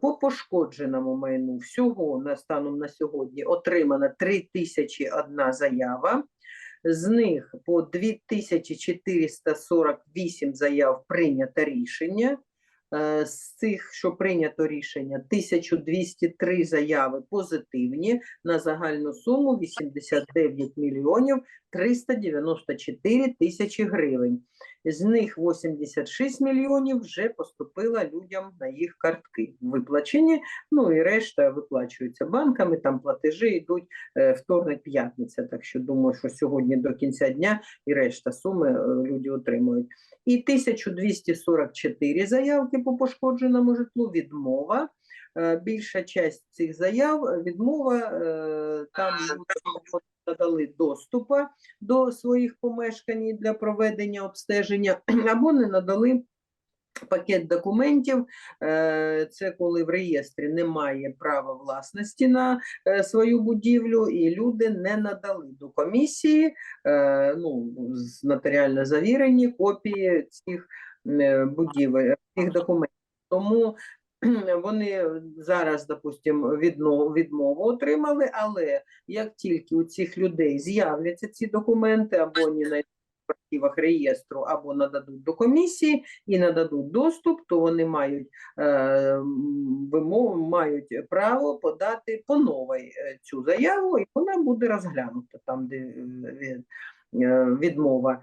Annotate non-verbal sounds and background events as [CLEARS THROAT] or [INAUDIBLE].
По пошкодженому майну всього на станом на сьогодні отримана 3001 заява. З них по 2448 заяв прийнято рішення. Е, З цих, що прийнято рішення, 1203 заяви позитивні на загальну суму 89 мільйонів 394 тисячі гривень. З них 86 мільйонів вже поступило людям на їх картки виплачені. Ну і решта виплачуються банками. Там платежі йдуть е, вторник, п'ятниця. Так що думаю, що сьогодні до кінця дня і решта суми е, люди отримують. І 1244 заявки по пошкодженому житлу. Відмова. Е, Більша часть цих заяв е, відмова е, там надали доступу до своїх помешкань для проведення обстеження, [CLEARS THROAT] або не надали пакет документів. Це коли в реєстрі немає права власності на свою будівлю, і люди не надали до комісії ну, з- нотаріально завірені копії цих будівель, цих документів. Тому вони зараз, допустимо, відмову отримали, але як тільки у цих людей з'являться ці документи, або вони знайдуть в архівах реєстру, або нададуть до комісії і нададуть доступ, то вони мають е, вимогу, мають право подати по новій е, цю заяву, і вона буде розглянута там, де е, е, відмова.